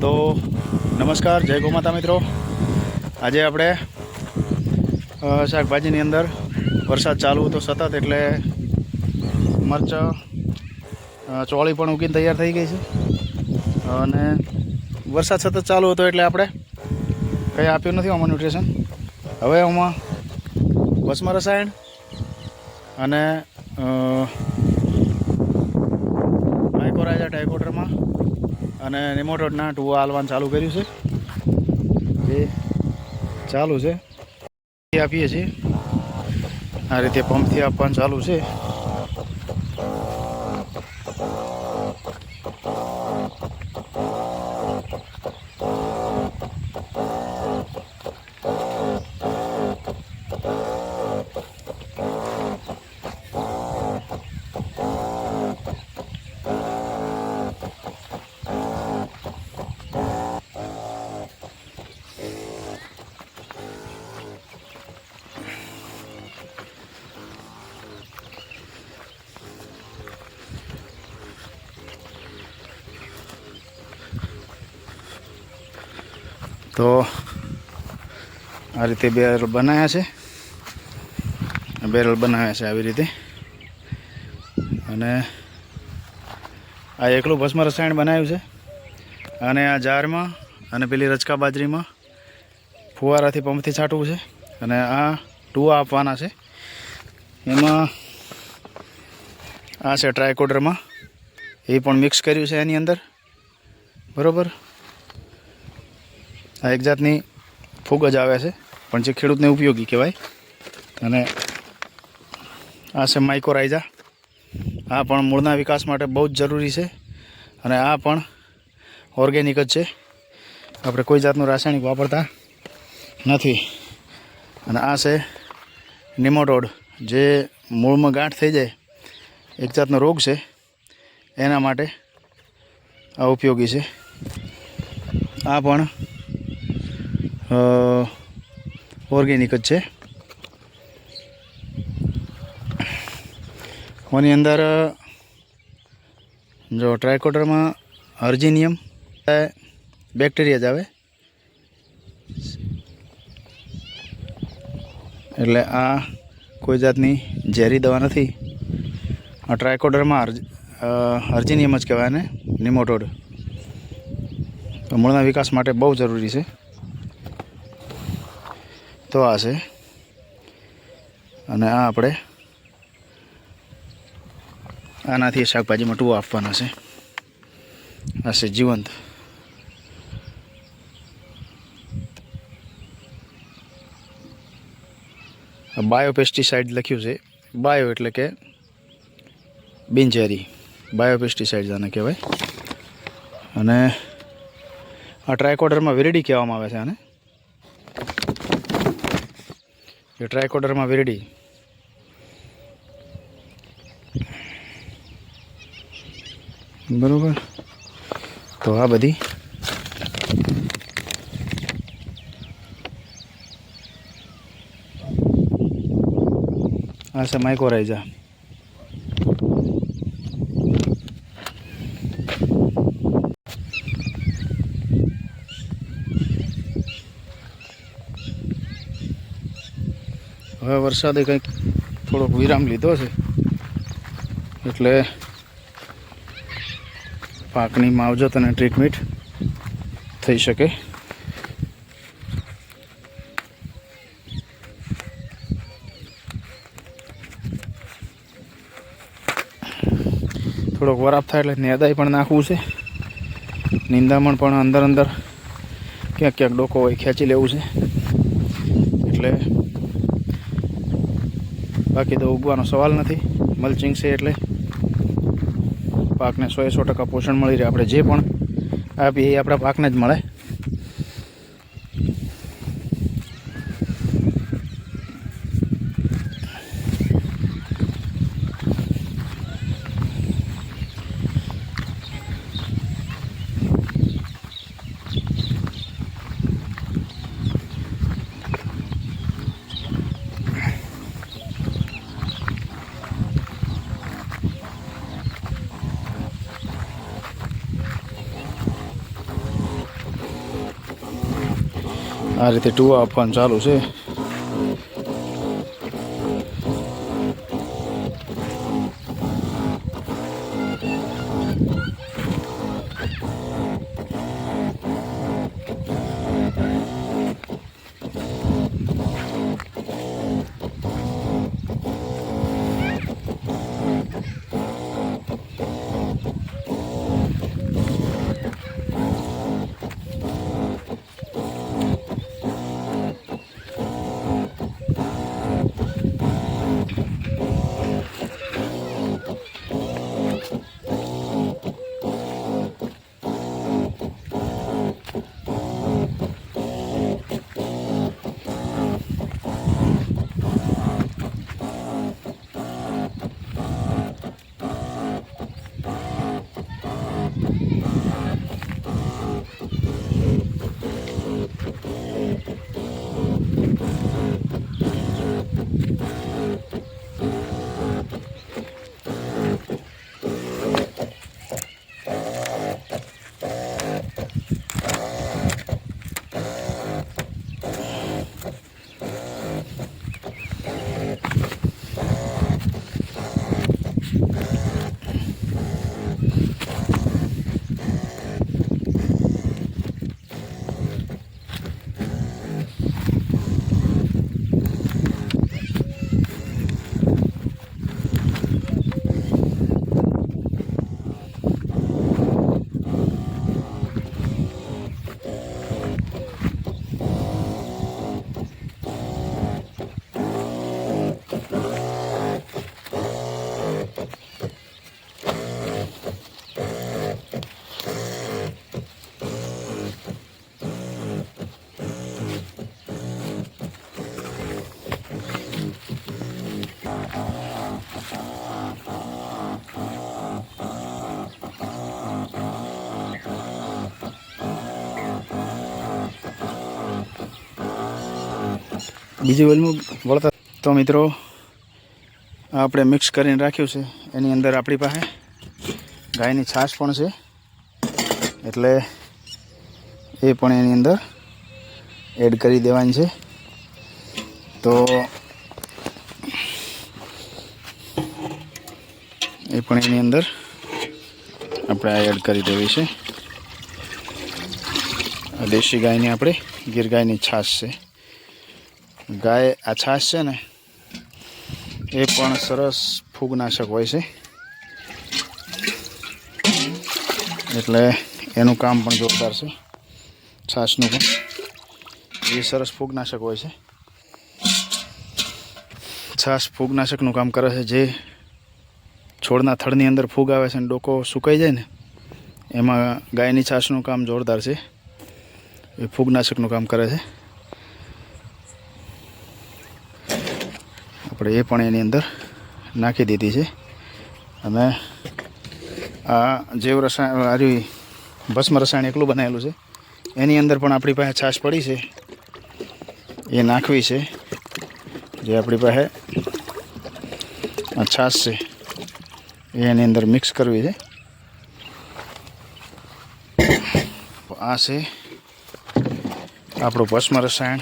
તો નમસ્કાર, જય ગોમાતા મિત્રો. આજે આપણે શાકભાજીની અંદર વરસાદ ચાલુ હતો સતત એટલે મરચ ચોળી પણ ઉગીને તૈયાર થઈ ગઈ છે. અને વરસાદ સતત ચાલુ હતો એટલે આપણે કંઈ આપ્યું નથી આમાં ન્યુટ્રિશન હવે આમાં ભસ્મ રસાયણ અને માઇકોરાજા ટાઇકોટરમાં અને નિમોટોડના ટુઓ હાલવાનું ચાલુ કર્યું છે. એ ચાલુ છે. આપીએ છીએ. આ રીતે પંપથી આપવાનું ચાલુ છે. તો આ રીતે બેરલ બનાવ્યા છે. બેરલ બનાવ્યા છે આવી રીતે. અને આ એકલું ભસ્મ રસાયણ બનાવ્યું છે. અને આ જારમાં અને પેલી રચકા બાજરીમાં ફુવારાથી પંપથી છાંટવું છે. અને આ ટુવા આપવાના છે. એમાં આ છે ટ્રાયકોડરમાં. એ પણ મિક્સ કર્યું છે એની અંદર. બરાબર? આ એક જાતની ફૂગ જ આવે છે, પણ જે ખેડૂતને ઉપયોગી કહેવાય. અને આ છે માઇકોરાઇઝા આ પણ મૂળના વિકાસ માટે બહુ જ જરૂરી છે અને આ પણ ઓર્ગેનિક જ છે. આપણે કોઈ જાતનું રાસાયણિક વાપરતા નથી. અને આ છે નિમોટોડ જે મૂળમાં ગાંઠ થઈ જાય, એક જાતનો રોગ છે, એના માટે આ ઉપયોગી છે. આ પણ ઓર્ગેનિક જ છે. આની અંદર, જો ટ્રાયકોડરમાં અર્જિનિયમ બેક્ટેરિયા જ આવે. એટલે આ કોઈ જાતની ઝેરી દવા નથી. આ ટ્રાયકોડરમાં અર્જ અર્જિનિયમ જ કહેવાય ને નિમોટોડ મૂળના વિકાસ માટે બહુ જરૂરી છે. તો આ છે. અને આ આપણે આનાથી શાકભાજીમાં ટુવા આપવાના છે. આ છે જીવંત. બાયો પેસ્ટિસાઇડ લખ્યું છે. બાયો એટલે કે બિનઝેરી. બાયો પેસ્ટિસાઇડ આને કહેવાય. અને આ ટ્રાયકોડરમાં વેરડી કહેવામાં આવે છે આને. એ ટ્રાયકોડરમાં વેરડી બરોબર તો આ બધી આ છે માઇકોરાઇઝા હવે વરસાદે કંઈક થોડોક વિરામ લીધો છે. એટલે પાકની માવજત અને ટ્રીટમેન્ટ થઈ શકે. થોડોક વરાપ થાય એટલે નેદાઈ પણ નાખવું છે. નિંદામણ પણ અંદર અંદર ક્યાંક ક્યાંક ડોકો હોય ખેંચી લેવું છે એટલે બાકી તો ઉગવાનો સવાલ નથી. મલ્ચિંગ છે એટલે પાકને સો સો ટકા પોષણ મળી રહે. આપણે જે પણ આપીએ એ આપણા પાકને જ મળે. આ રીતે ટુવા આપવાનું ચાલુ છે. બીજી વેલમાં વળતા તો મિત્રો આપણે મિક્સ કરીને રાખ્યું છે. એની અંદર આપણી પાસે ગાયની છાશ પણ છે. એટલે એ પણ એની અંદર એડ કરી દેવાની છે. તો એ પણ એની અંદર આપણે આ એડ કરી દેવી છે. દેશી ગાયની આપણે ગીર ગાયની છાશ છે. ગાય આ છાશ છે ને, એ પણ સરસ ફૂગનાશક હોય છે. એટલે એનું કામ પણ જોરદાર છે, છાશનું પણ. એ સરસ ફૂગનાશક હોય છે. છાશ ફૂગનાશકનું કામ કરે છે, જે છોડના થડની અંદર ફૂગ આવે છે અને ડોકો સુકાઈ જાય ને, એમાં ગાયની છાશનું કામ જોરદાર છે. એ ફૂગનાશકનું કામ કરે છે. આપણે એ પણ એની અંદર નાખી દીધી છે. અને આ જૈવ રસાયણ આર્યું ભસ્મ રસાયણ એકલું બનાવેલું છે. એની અંદર પણ આપણી પાસે છાશ પડી છે. એ નાખવી છે. જે આપણી પાસે આ છાશ છે. એ એની અંદર મિક્સ કરવી છે. આ છે આપણું ભસ્મ રસાયણ.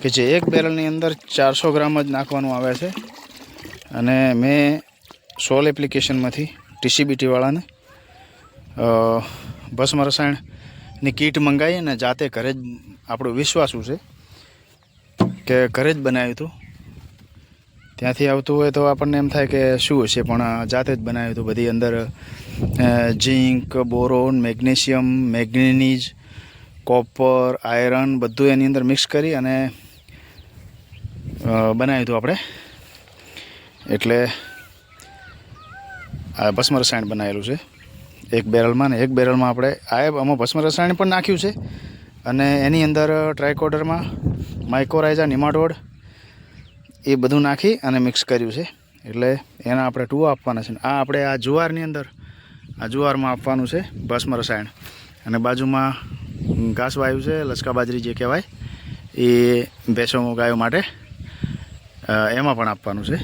કે જે એક બેરલની અંદર ચારસો ગ્રામ જ નાખવાનું આવે છે. અને મેં સોલ એપ્લિકેશનમાંથી ટીસીબીટીવાળાને ભસ્મ રસાયણની કીટ મંગાવી અને જાતે ઘરે જ આપણું વિશ્વાસું છે કે ઘરે જ બનાવ્યું હતું. ત્યાંથી આવતું હોય તો આપણને એમ થાય કે શું હશે, પણ જાતે જ બનાવ્યું હતું બધી અંદર zinc, boron, magnesium, manganese, copper, iron બધું એની અંદર મિક્સ કરી અને બનાવ્યું હતું આપણે. એટલે આ ભસ્મ રસાયણ બનાવેલું છે. એક બેરલમાં ને એક બેરલમાં આપણે, આ આમાં ભસ્મ રસાયણ પણ નાખ્યું છે. અને એની અંદર ટ્રાયકોડરમાં માઇકોરાઇઝા નિમાટોડ એ બધું નાખી અને મિક્સ કર્યું છે. એટલે એના આપણે ટુઓ આપવાના છે. આ આપણે આ જુવારની અંદર, આ જુવારમાં આપવાનું છે ભસ્મ રસાયણ અને બાજુમાં ઘાસ વાયુ છે, લસકા બાજરી જે કહેવાય, એ ભેંસો ગાયો માટે એમાં પણ આપવાનું છે.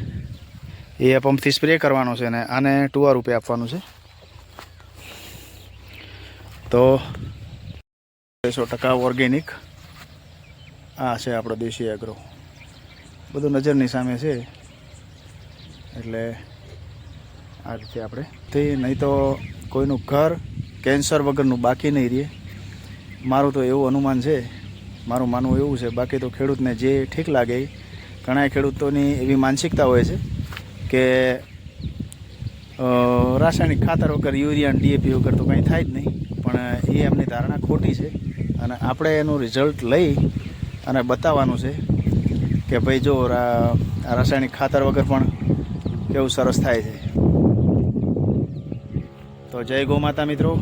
એ પંપથી સ્પ્રે કરવાનો છે અને આને ટુવા રૂપે આપવાનું છે. તો સો ટકા ઓર્ગેનિક. આ છે આપણો દેશી એગ્રો બધું નજરની સામે છે. એટલે આ રીતે આપણે તે નહીં તો કોઈનું ઘર કેન્સર વગરનું બાકી નહીં રહે. મારું તો એવું અનુમાન છે. મારું માનવું એવું છે. બાકી તો ખેડૂતને જે ઠીક લાગે ઘણા ખેડૂતોની એવી માનસિકતા હોય છે કે રાસાયણિક ખાતર વગર યુરિયા ડીએપી વગર તો કંઈ થાય જ નહીં. પણ એ એમની ધારણા ખોટી છે. અને આપણે એનું રિઝલ્ટ લઈ અને બતાવવાનું છે કે ભાઈ જો રાસાયણિક ખાતર વગર પણ કેવું સરસ થાય છે. તો જય ગૌ માતા મિત્રો.